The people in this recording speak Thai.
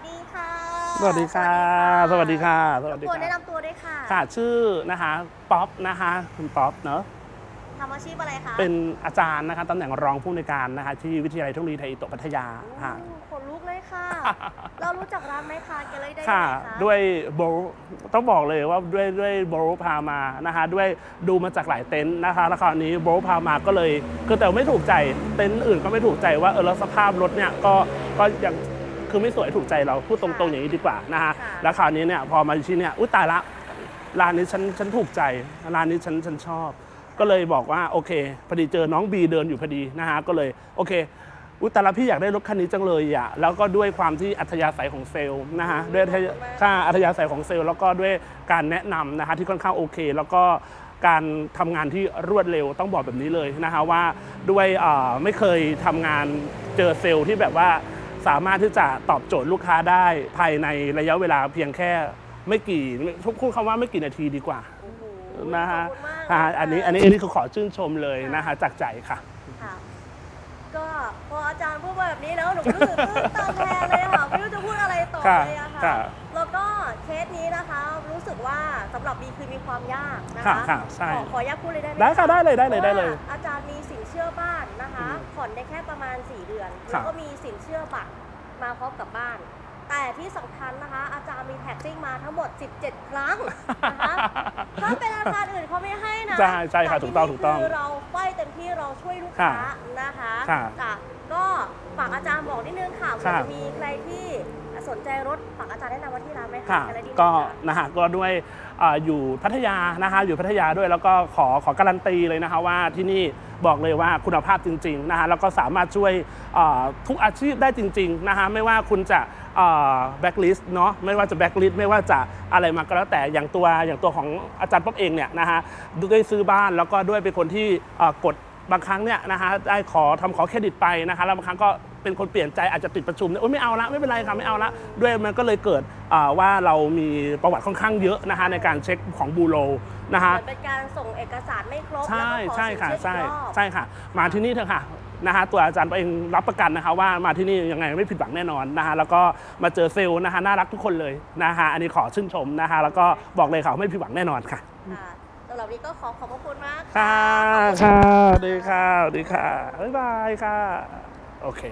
สดีค่ะ สวัสดีค่ะ สวัสดีค่ะ สวัสดีควรแนะค่ะนำตัวด้วยค่ะ ค่ะ ชื่อนะคะป๊อปนะคะคุณป๊อปเนอะทำอาชีพอะไรคะ เป็นอาจารย์นะคะตำแหน่งรองผู้ในวยการนะคะที่วิทยาลัยเทคโนโลยีไทยอิโตะพัทยาค่ะโอ้ขนลุกเลยค่ะ เรารู้จักร้านไหมคะแกเลยได้ค่ะยังไงคะด้วยโบรต้องบอกเลยว่าด้วยด้วยโบรพามานะคะด้วยดูมาจากหลายเต็นท์นะคะแล้วคราวนี้โบรพามาก็เลยคือแต่ไม่ถูกใจเต็นท์อื่นก็ไม่ถูกใจว่าเออแล้วสภาพรถเนี่ยก็ก็ยัง คือไม่สวยถูกใจเราพูดตรงๆอย่างนี้ดีกว่านะคะแล้วคราวนี้เนี่ยพอมาที่เนี่ยอุ้ยตายละร้านนี้ฉันฉันถูกใจร้านนี้ฉันฉันชอบ ก็เลยบอกว่าโอเคพอดีเจอน้องบีเดินอยู่พอดีนะฮะก็เลยโอเคอุยแต่ละพี่อยากได้รถคันนี้จังเลยอะแล้วก็ด้วยความที่อัธยาศัยของเซลล์นะฮะด้วยอัธยาค่าอัธยาศัยของเซลล์แล้วก็ด้วยการแนะนำนะฮะที่ค่อนข้างโอเค แล้วก็การทำงานที่รวดเร็วต้องบอกแบบนี้เลยนะฮะว่าด้วยเอ่อไม่เคยทำงานเจอเซลล์ที่แบบว่า สามารถที่จะตอบโจทย์ลูกค้าได้ภายในระยะเวลาเพียงแค่ไม่กี่พูดคำว่าไม่กี่นาทีดีกว่าโอ้โหนะฮะขอบคุณมากอ่าเลยค่ะอันนี้อันนี้อันนี้คือขอชื่นชมเลยนะฮะจากใจค่ะค่ะก็พออาจารย์พูดมาแบบนี้แล้วหนูก็รู้สึกตื้นตันแทนเลยค่ะไม่รู้จะพูดอะไรต่อค่ะเลยอะค่ะค่ะแล้วก็ เคสนี้นะคะรู้สึกว่าสำหรับบีคือมีความยากนะค่ะคะค่ะใช่ ขอขออนุญาตพูดเลยได้ไหมได้ค่ะได้เลยได้เลยได้เลย พราะว่าอาจารย์มีสินเชื่อบ้านนะคะผ่อนได้แค่ประมาณ 4 เดือน ครัแล้วบก็มีสินเชื่อบัตรมาพร้อมกับบ้าน แต่ที่สำคัญนะคะ อาจารย์มีแท็กซิ่งมาทั้งหมด 17 ครั้งนะคะถ้าเป็นอาคารอื่นเขาไม่ให้นะใช่ใช่ค่ะแต่ถูกต้องที่ถูกต้องนี่คือเราไฟเต็มที่เราช่วยลูกค้านะคะค่ะจ้ะก็ฝากอาจารย์บอกนิดนึงค่ะเผื่อค่ะจะมีใครที่ สนใจรถฝากอาจารย์แนะนำว่าที่ร้านไหมคะค่ะจะได้ดีก็ค่ะนะฮะก็ด้วยเอ่ออยู่พัทยานะคะอยู่พัทยาด้วยแล้วก็ขอขอการันตีเลยนะคะว่าที่นี่บอกเลยว่าคุณภาพจริงๆนะคะแล้วก็สามารถช่วยเอ่อทุกอาชีพได้จริงๆนะคะไม่ว่าคุณจะแบ็กลิสต์เนาะไม่ว่าจะแบ็กลิสต์ไม่ว่าจะอะไรมาก็แล้วแต่อย่างตัวอย่างตัวของอาจารย์ป๊อกเองเนี่ยนะคะด้วยซื้อบ้านแล้วก็ด้วยเป็นคนที่เอ่อกดบางครั้งเนี่ยนะคะได้ขอทำขอเครดิตไปนะคะแล้วบางครั้งก็ เป็นคนเปลี่ยนใจอาจจะติดประชุมเนี่ยโอ๊ยไม่เอาละไม่เป็นไรค่ะไม่เอาละด้วยมันก็เลยเกิดอ่าว่าเรามีประวัติค่อนข้างเยอะนะคะในการเช็คของบูโรนะคะเหมือนเป็นการส่งเอกสารไม่ครบใช่แล้วก็ขอใช่ค่ะสินเชื่อใช่อีกรอบ ใช่ค่ะ มาที่นี่เถอะค่ะนะคะตัวอาจารย์เองรับประกันนะคะว่ามาที่นี่ยังไงไม่ผิดหวังแน่นอนนะคะแล้วก็มาเจอเซลล์นะคะน่ารักทุกคนเลยนะคะอันนี้ขอชื่นชมนะคะแล้วก็บอกเลยค่ะว่าไม่ผิดหวังแน่นอนค่ะ ค่ะสำหรับวันนี้ก็ขอขอบพระคุณมากค่ะขอบณค่ะสวัสดีค่ะ สวัสดีค่ะ บ๊ายบายค่ะ โอเค